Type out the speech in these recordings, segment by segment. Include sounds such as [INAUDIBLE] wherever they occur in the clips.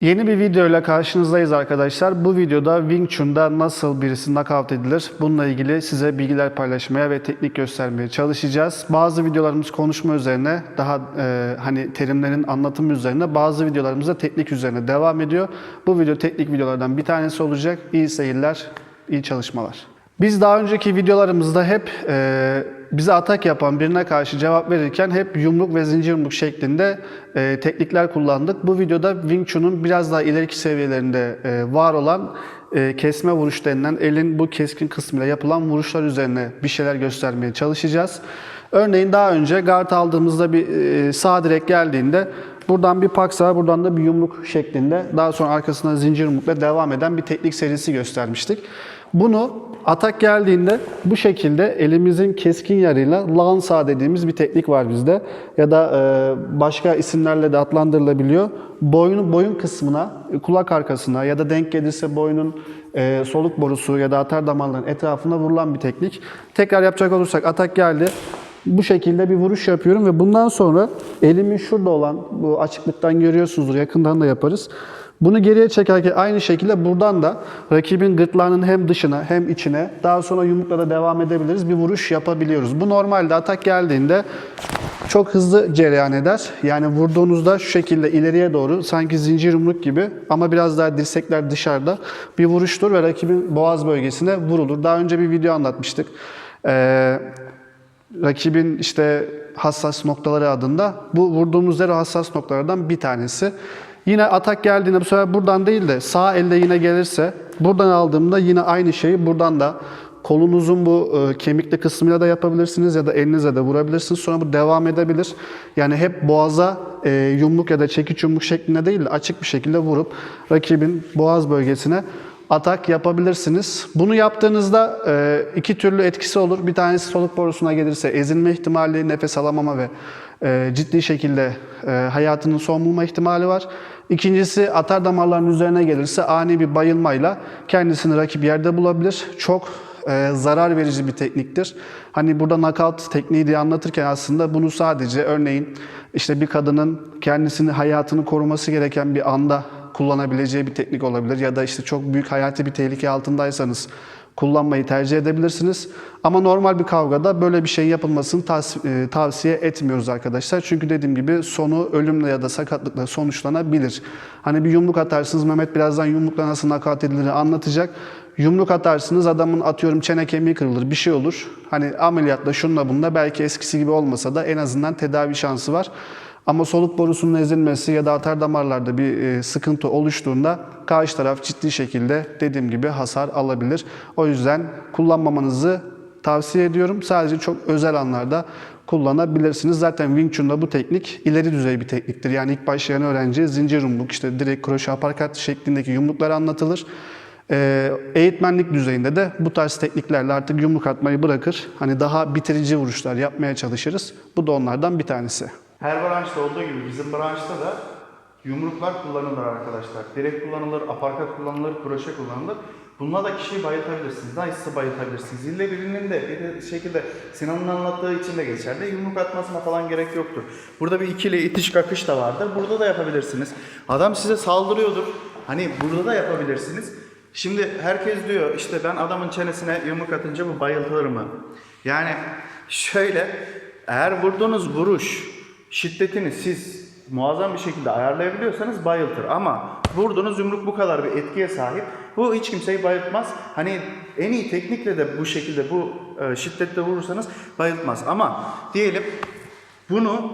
Yeni bir videoyla karşınızdayız arkadaşlar. Bu videoda Wing Chun'da nasıl birisi knockout edilir bununla ilgili size bilgiler paylaşmaya ve teknik göstermeye çalışacağız. Bazı videolarımız konuşma üzerine, daha e, hani terimlerin anlatımı üzerine, bazı videolarımız da teknik üzerine devam ediyor. Bu video teknik videolardan bir tanesi olacak. İyi seyirler, iyi çalışmalar. Biz daha önceki videolarımızda hep e, bize atak yapan birine karşı cevap verirken hep yumruk ve zincir yumruk şeklinde e, teknikler kullandık. Bu videoda Wing Chun'un biraz daha ileriki seviyelerinde e, var olan e, kesme vuruş denilen elin bu keskin kısmıyla yapılan vuruşlar üzerine bir şeyler göstermeye çalışacağız. Örneğin daha önce guard aldığımızda bir e, sağ direk geldiğinde Buradan bir paksa, buradan da bir yumruk şeklinde daha sonra arkasına zincir yumrukla devam eden bir teknik serisi göstermiştik. Bunu atak geldiğinde bu şekilde elimizin keskin yarıyla lansa dediğimiz bir teknik var bizde. Ya da e, başka isimlerle de adlandırılabiliyor. Boyun, boyun kısmına, kulak arkasına ya da denk gelirse boynun e, soluk borusu ya da atar damarların etrafına vurulan bir teknik. Tekrar yapacak olursak atak geldi. Bu şekilde bir vuruş yapıyorum ve bundan sonra elimin şurada olan bu açıklıktan görüyorsunuzdur yakından da yaparız. Bunu geriye çekerken aynı şekilde buradan da rakibin gırtlağının hem dışına hem içine daha sonra yumrukla da devam edebiliriz. Bir vuruş yapabiliyoruz. Bu normalde atak geldiğinde çok hızlı cereyan eder. Yani vurduğunuzda şu şekilde ileriye doğru sanki zincir yumruk gibi ama biraz daha dirsekler dışarıda bir vuruştur ve rakibin boğaz bölgesine vurulur. Daha önce bir video anlatmıştık. Ee, rakibin işte hassas noktaları adında. Bu vurduğumuz yer hassas noktalardan bir tanesi. Yine atak geldiğinde bu sefer buradan değil de sağ elde yine gelirse buradan aldığımda yine aynı şeyi buradan da kolunuzun bu e, kemikli kısmıyla da yapabilirsiniz ya da elinize de vurabilirsiniz. Sonra bu devam edebilir. Yani hep boğaza e, yumruk ya da çekiç yumruk şeklinde değil de açık bir şekilde vurup rakibin boğaz bölgesine atak yapabilirsiniz. Bunu yaptığınızda e, iki türlü etkisi olur. Bir tanesi soluk borusuna gelirse ezilme ihtimali, nefes alamama ve e, ciddi şekilde e, hayatının son bulma ihtimali var. İkincisi atar damarların üzerine gelirse ani bir bayılmayla kendisini rakip yerde bulabilir. Çok e, zarar verici bir tekniktir. Hani burada knockout tekniği diye anlatırken aslında bunu sadece örneğin işte bir kadının kendisini hayatını koruması gereken bir anda kullanabileceği bir teknik olabilir ya da işte çok büyük hayati bir tehlike altındaysanız kullanmayı tercih edebilirsiniz. Ama normal bir kavgada böyle bir şeyin yapılmasını e, tavsiye etmiyoruz arkadaşlar. Çünkü dediğim gibi sonu ölümle ya da sakatlıkla sonuçlanabilir. Hani bir yumruk atarsınız, Mehmet birazdan yumrukla nasıl nakat edilir anlatacak. Yumruk atarsınız, adamın atıyorum çene kemiği kırılır, bir şey olur. Hani ameliyatla şunla bununla belki eskisi gibi olmasa da en azından tedavi şansı var. Ama soluk borusunun ezilmesi ya da atar damarlarda bir e, sıkıntı oluştuğunda karşı taraf ciddi şekilde dediğim gibi hasar alabilir. O yüzden kullanmamanızı tavsiye ediyorum. Sadece çok özel anlarda kullanabilirsiniz. Zaten Wing Chun'da bu teknik ileri düzey bir tekniktir. Yani ilk başlayan öğrenci zincir yumruk, işte direkt kroşe aparkat şeklindeki yumruklar anlatılır. Ee, eğitmenlik düzeyinde de bu tarz tekniklerle artık yumruk atmayı bırakır. Hani daha bitirici vuruşlar yapmaya çalışırız. Bu da onlardan bir tanesi. Her branşta olduğu gibi bizim branşta da yumruklar kullanılır arkadaşlar. Direkt kullanılır, aparkat kullanılır, kroşe kullanılır. Bununla da kişiyi bayıltabilirsiniz. Nice'ı bayıltabilirsiniz. İlle birinin de bir şekilde Sinan'ın anlattığı için de geçerli. Yumruk atmasına falan gerek yoktur. Burada bir ikili itiş kakış da vardır. Burada da yapabilirsiniz. Adam size saldırıyordur. Hani burada da yapabilirsiniz. Şimdi herkes diyor işte ben adamın çenesine yumruk atınca bu bayıltılır mı? Yani şöyle eğer vurduğunuz vuruş şiddetini siz muazzam bir şekilde ayarlayabiliyorsanız bayıltır. Ama vurduğunuz yumruk bu kadar bir etkiye sahip. Bu hiç kimseyi bayıltmaz. Hani en iyi teknikle de bu şekilde bu e, şiddetle vurursanız bayıltmaz. Ama diyelim bunu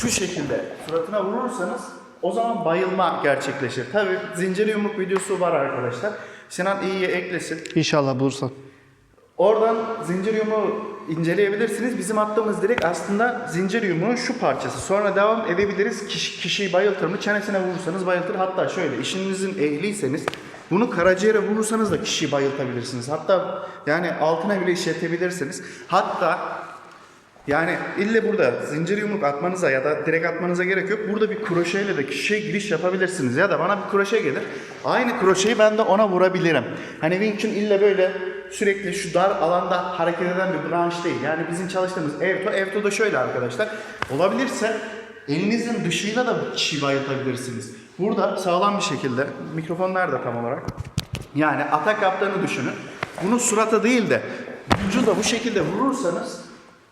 şu şekilde suratına vurursanız o zaman bayılma gerçekleşir. Tabi zincir yumruk videosu var arkadaşlar. Sinan iyiye eklesin. İnşallah bulursa. Oradan zincir yumuğu inceleyebilirsiniz. Bizim attığımız direkt aslında zincir yumuğun şu parçası. Sonra devam edebiliriz. Kişi, kişiyi bayıltır mı? Çenesine vurursanız bayıltır. Hatta şöyle işinizin ehliyseniz bunu karaciğere vurursanız da kişiyi bayıltabilirsiniz. Hatta yani altına bile işletebilirsiniz. Hatta yani ille burada zincir yumruk atmanıza ya da direkt atmanıza gerek yok. Burada bir kroşeyle de kişiye giriş yapabilirsiniz. Ya da bana bir kroşe gelir. Aynı kroşeyi ben de ona vurabilirim. Hani Wing Chun ille böyle sürekli şu dar alanda hareket eden bir branş değil. Yani bizim çalıştığımız Evto. Evto da şöyle arkadaşlar. Olabilirse elinizin dışıyla da kişiyi bayıltabilirsiniz. Burada sağlam bir şekilde, mikrofon nerede tam olarak? Yani atak yaptığını düşünün. Bunu surata değil de vücuda bu şekilde vurursanız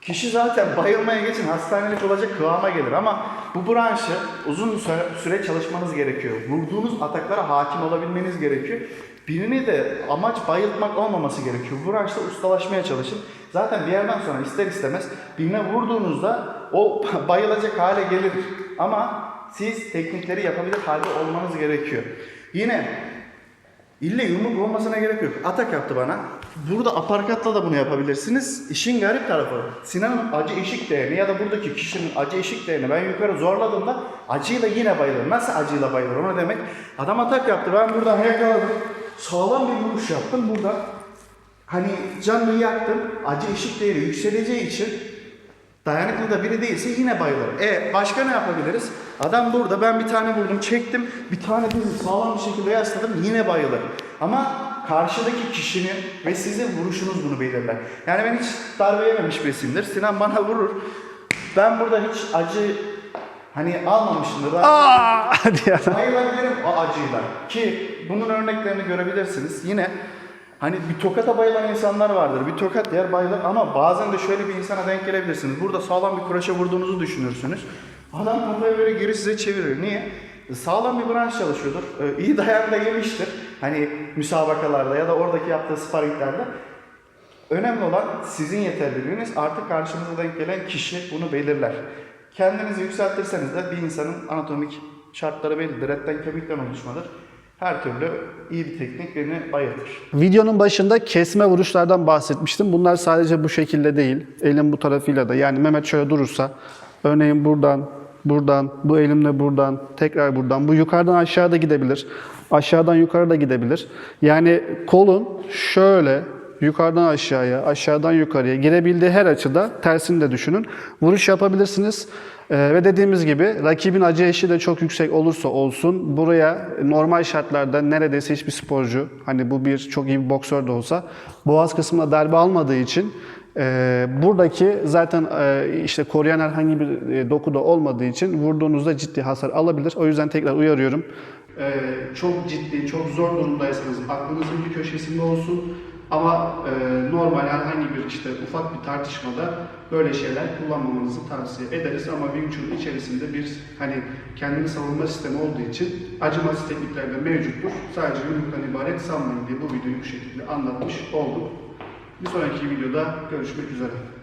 kişi zaten bayılmaya geçin hastanelik olacak kıvama gelir ama bu branşı uzun süre çalışmanız gerekiyor. Vurduğunuz ataklara hakim olabilmeniz gerekiyor. Birini de amaç bayıltmak olmaması gerekiyor. Bu branşta ustalaşmaya çalışın. Zaten bir yerden sonra ister istemez birine vurduğunuzda o [LAUGHS] bayılacak hale gelir. Ama siz teknikleri yapabilir halde olmanız gerekiyor. Yine İlle yumruk olmasına gerek yok. Atak yaptı bana. Burada aparkatla da bunu yapabilirsiniz. İşin garip tarafı Sinan'ın acı eşik değerini ya da buradaki kişinin acı eşik değerini ben yukarı zorladığımda acıyla yine bayılır. Nasıl acıyla bayılır o ne demek? Adam atak yaptı ben buradan yakaladım. Sağlam bir vuruş yaptım burada. Hani canını yaktım. Acı eşik değeri yükseleceği için Dayanıklı da biri değilse yine bayılır. E başka ne yapabiliriz? Adam burada ben bir tane vurdum çektim. Bir tane dizi sağlam bir şekilde yasladım yine bayılır. Ama karşıdaki kişinin ve sizin vuruşunuz bunu belirler. Yani ben hiç darbe yememiş birisimdir. Sinan bana vurur. Ben burada hiç acı hani almamışımdır. Aa! Hadi ya. Bayılabilirim o acıyla. Ki bunun örneklerini görebilirsiniz. Yine hani bir tokata bayılan insanlar vardır. Bir tokat yer bayılır ama bazen de şöyle bir insana denk gelebilirsiniz. Burada sağlam bir kuraşa vurduğunuzu düşünürsünüz. Adam kafayı böyle geri size çevirir. Niye? Sağlam bir branş çalışıyordur. Ee, iyi dayan da yemiştir. Hani müsabakalarda ya da oradaki yaptığı sparringlerde. Önemli olan sizin yeterliliğiniz artık karşınıza denk gelen kişi bunu belirler. Kendinizi yükseltirseniz de bir insanın anatomik şartları bellidir. Etten kemikten oluşmadır. Her türlü iyi bir teknik birini bayıltır. Videonun başında kesme vuruşlardan bahsetmiştim. Bunlar sadece bu şekilde değil. Elin bu tarafıyla da. Yani Mehmet şöyle durursa, örneğin buradan, buradan, bu elimle buradan, tekrar buradan. Bu yukarıdan aşağıda gidebilir. Aşağıdan yukarı da gidebilir. Yani kolun şöyle yukarıdan aşağıya, aşağıdan yukarıya girebildiği her açıda tersini de düşünün. Vuruş yapabilirsiniz. Ee, ve dediğimiz gibi rakibin acı eşiği de çok yüksek olursa olsun buraya normal şartlarda neredeyse hiçbir sporcu hani bu bir çok iyi bir boksör de olsa boğaz kısmına darbe almadığı için e, buradaki zaten e, işte koruyan herhangi bir e, doku da olmadığı için vurduğunuzda ciddi hasar alabilir. O yüzden tekrar uyarıyorum. Ee, çok ciddi, çok zor durumdaysanız aklınızın bir köşesinde olsun. Ama e, normal herhangi bir işte ufak bir tartışmada böyle şeyler kullanmamanızı tavsiye ederiz. Ama Wing Chun içerisinde bir hani kendini savunma sistemi olduğu için acımasız teknikler de mevcuttur. Sadece yumruktan ibaret sanmayın diye bu videoyu bu şekilde anlatmış olduk. Bir sonraki videoda görüşmek üzere.